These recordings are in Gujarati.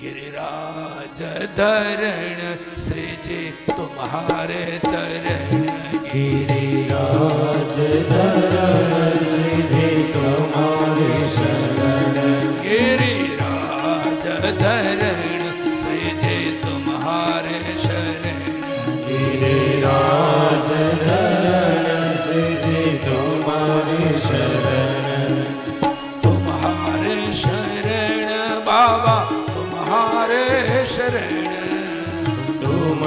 गिरिराज धरण श्रीजी तुम्हारे चरण गिरिराज धरण श्री तुम्हारे शरण गिरिराज धरण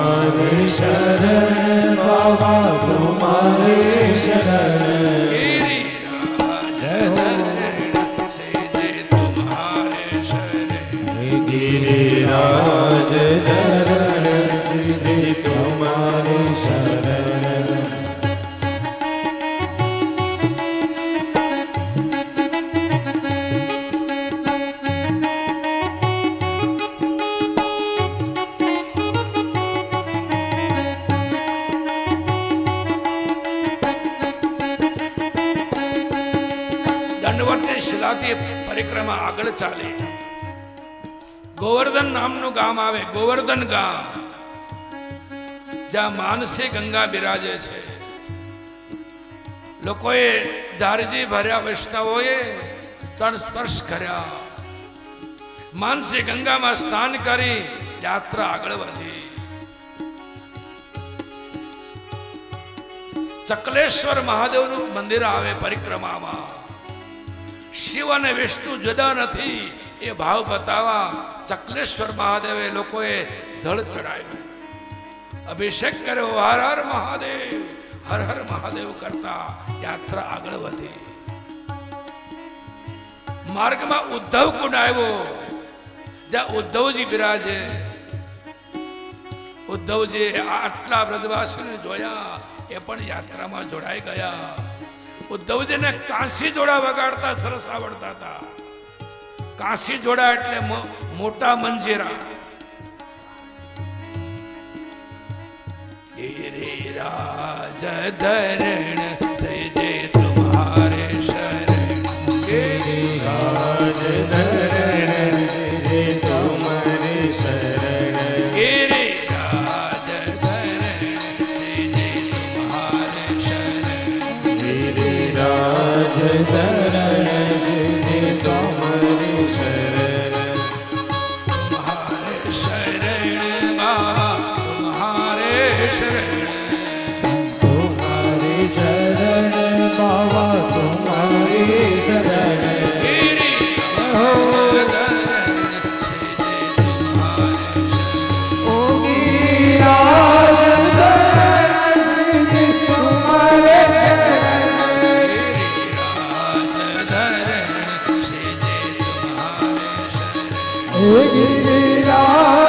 Mother Shudder. દંડવતની શિલાથી પરિક્રમા આગળ ચાલે. ગોવર્ધન નામનું ગામ આવે, ગોવર્ધન ગામ, જ્યાં માનસી ગંગા બિરાજે છે. લોકોએ જારજી ભર્યા, વૈષ્ણવોએ ચણ સ્પર્શ કર્યા. માનસી ગંગામાં સ્નાન કરી, યાત્રા આગળ વધી. ચકલેશ્વર મહાદેવનું મંદિર આવે પરિક્રમામાં. શિવ અને વિષ્ણુ જુદા નથી. એ ભાવ બતાવવા ચકલેશ્વર મહાદેવે લોકોએ જળ ચડાવ્યું. અભિષેક કર્યો, હર હર મહાદેવ, હર હર મહાદેવ કરતા યાત્રા આગળ વધી. માર્ગમાં ઉદ્ધવ કુંડ આવ્યો. જ્યાં ઉદ્ધવજી બિરાજે. ઉદ્ધવજી આટલા વ્રજવાસીને જોયા, એ પણ યાત્રામાં જોડાઈ ગયા. ઉદ્ધવજીને કાંસી જોડા વગાડતા, સરસ આવડતા હતા. કાંસી જોડા એટલે મોટા મંજીરા. ધીરે રાજ ધરણ bahçede હે ગિરિરાજ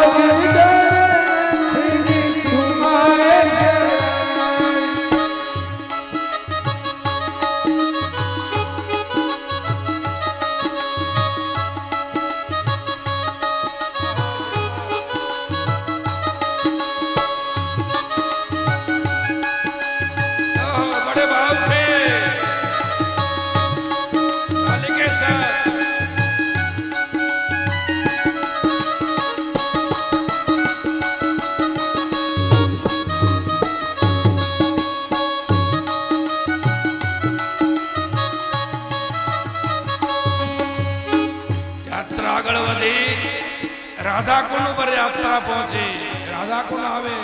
રાધાકુંડ પર યાત્રા પહોંચી. રાધાકુંડ આવે.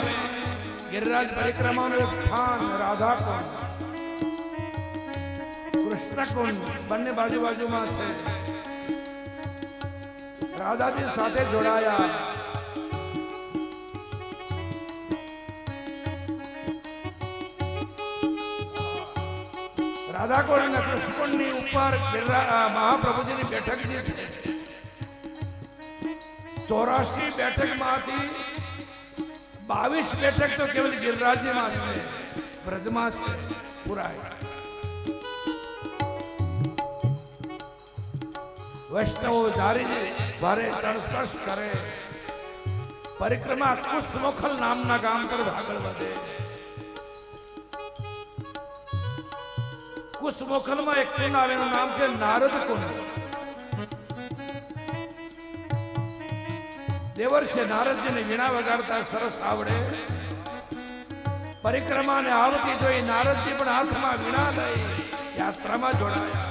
ગિરિરાજ પરિક્રમાનું એક સ્થાન, રાધાકુંડ. કૃષ્ણકુંડ બંને બાજુ બાજુમાં છે. રાધાજી સાથે જોડાયા. રાધાકુંડ અને કૃષ્ણકુંડની ઉપર મહાપ્રભુજીની બેઠક જે છે. ચોરાશી બેઠકમાંથી બાવીસ બેઠક તો કેવલ ગિરિરાજમાં છે. બ્રજમાં છે. પુરાય. વૈષ્ણવો જારી ભારે ચણસ્પર્શ કરે, પરિક્રમા કુશમોખલ નામના ગામ પર આગળ વધે. કુશમોખલમાં એક કુંડ આવેલું નામ છે નારદ કુંડ. દેવર્ષે નારદજીને વીણા વગાડતા સરસ આવડે. પરિક્રમાને આવતી જોઈ નારદજી પણ હાથમાં વીણા લઈ યાત્રામાં જોડાયા.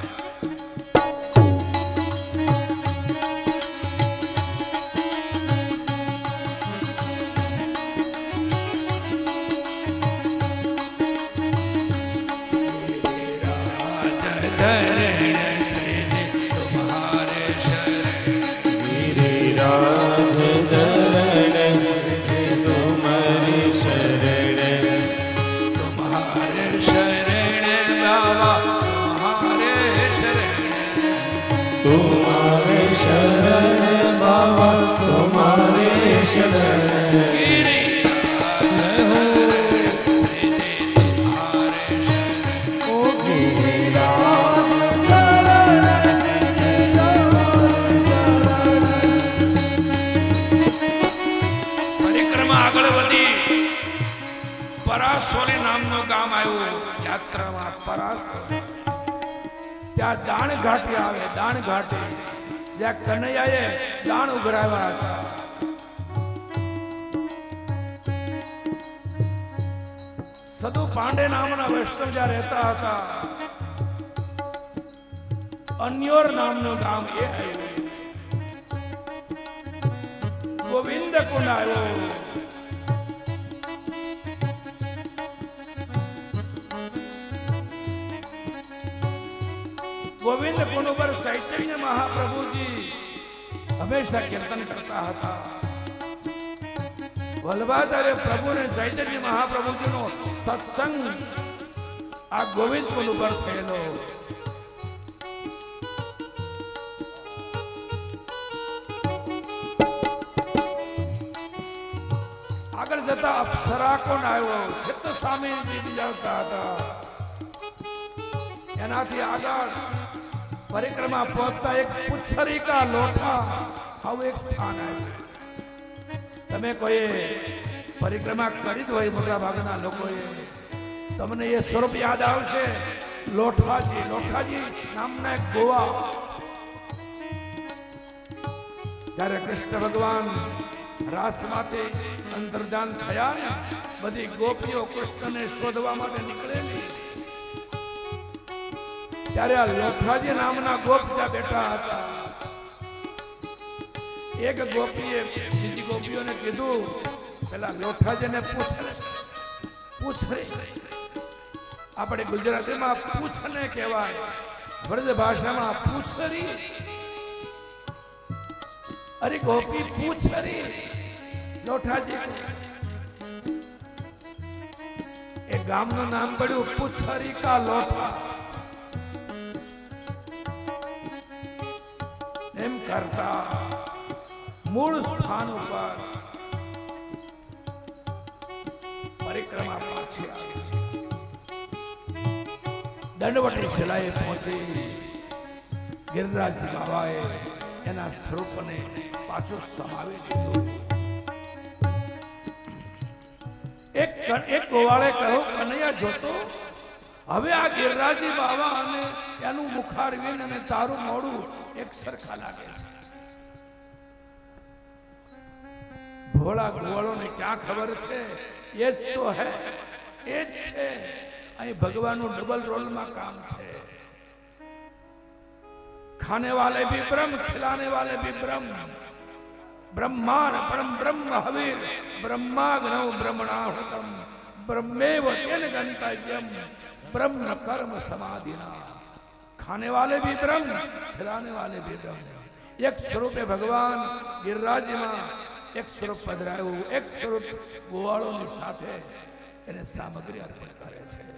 પરાસોરી નામનું ગામ આવ્યું. યાત્રામાં પરાસો ત્યાં દાણ ઘાટે આવે, દાણ ઘાટે. જ્યાં કનૈયાએ દાણ ઉઘરાવ્યા હતા. સદુ પાંડે નામના વૈષ્ણવ જ્યાં રહેતા હતા. અન્યોર નામનું ગામ એ આવ્યું. ગોવિંદ કુંડ આવ્યો. ગોવિંદ કુંડ ઉપર ચૈતન્ય મહાપ્રભુજી હંમેશા કીર્તન કરતા હતા વલ્લભાચાર્ય પ્રભુ ને ચૈતન્ય મહાપ્રભુજીનો સત્સંગ આ ગોવિંદ કુંડ ઉપર થયેલો આગળ જતા અપ્સરા કોણ આવ્યો ચિત્ત સ્વામીજી બીજાવતા હતા એનાથી આગળ પરિક્રમા પહોંચતા એક પુચ્છરિકા લોઠા. આવું એક સ્થાન આવ્યું તમે કોઈ પરિક્રમા કરી હોય મોટા ભાગના લોકોએ, તમને એ સ્વરૂપ યાદ આવશે. લોઠાજી લોઠાજી નામના એક ગોવા. જ્યારે કૃષ્ણ ભગવાન રાસમાંથી અંતર્ધાન થયા ને, બધી ગોપીઓ કૃષ્ણને શોધવા માટે નીકળેલી. ત્યારે આ લોઠાજી નામના ગોપ બેઠા હતા. એક ગોપીએ બીજી ગોપીઓને કીધું, પેલા લોઠાજીને પૂછ પૂછ આપણે ગુજરાતીમાં પૂછને કહેવાય. વ્રજ ભાષામાં પૂછરી. અરે ગોપી, પૂછરી. લોઠાજી એ ગામનું નામ પડ્યું પૂછરી કા લોઠા એમ કરતા મૂળ સ્થાન ઉપર પરિક્રમા પાછી આવી દંડવટી શિલાએ પહોંચી ગિરિરાજ બાબાએ એના સ્વરૂપને પાછું સમાવી દીધું. એક એક ગોવાળે કહ્યું, કનૈયા જોતો હવે આ ગિરરાજી બાવા અને એનું મુખારવીન અને તારું મોડું એક સરખા લાગે છે. ભોળા ગોવાળોને ક્યાં ખબર છે? એ જ તો હે, એ જ છે. અહીં ભગવાનનું ડબલ રોલમાં કામ છે. ખાને વાલે ભી બ્રહ્મ ખિલાને વાલે ભી બ્રહ્મ બ્રહ્માર પરમ બ્રહ્મ હવે બ્રહ્માગ્નવ બ્રહ્મણાહુતમ. બ્રહ્મેવ તેન ગંતવ્યમ ब्रह्म कर्म समाधिना खाने वाले भी ब्रह्म खिलाने वाले भी ब्रह्म એક સ્વરૂપે ભગવાન ગિરિરાજમાં એક સ્વરૂપ પધરાયું એક સ્વરૂપ ગોવાળોની સાથે એને સામગ્રી અર્પણ કરે છે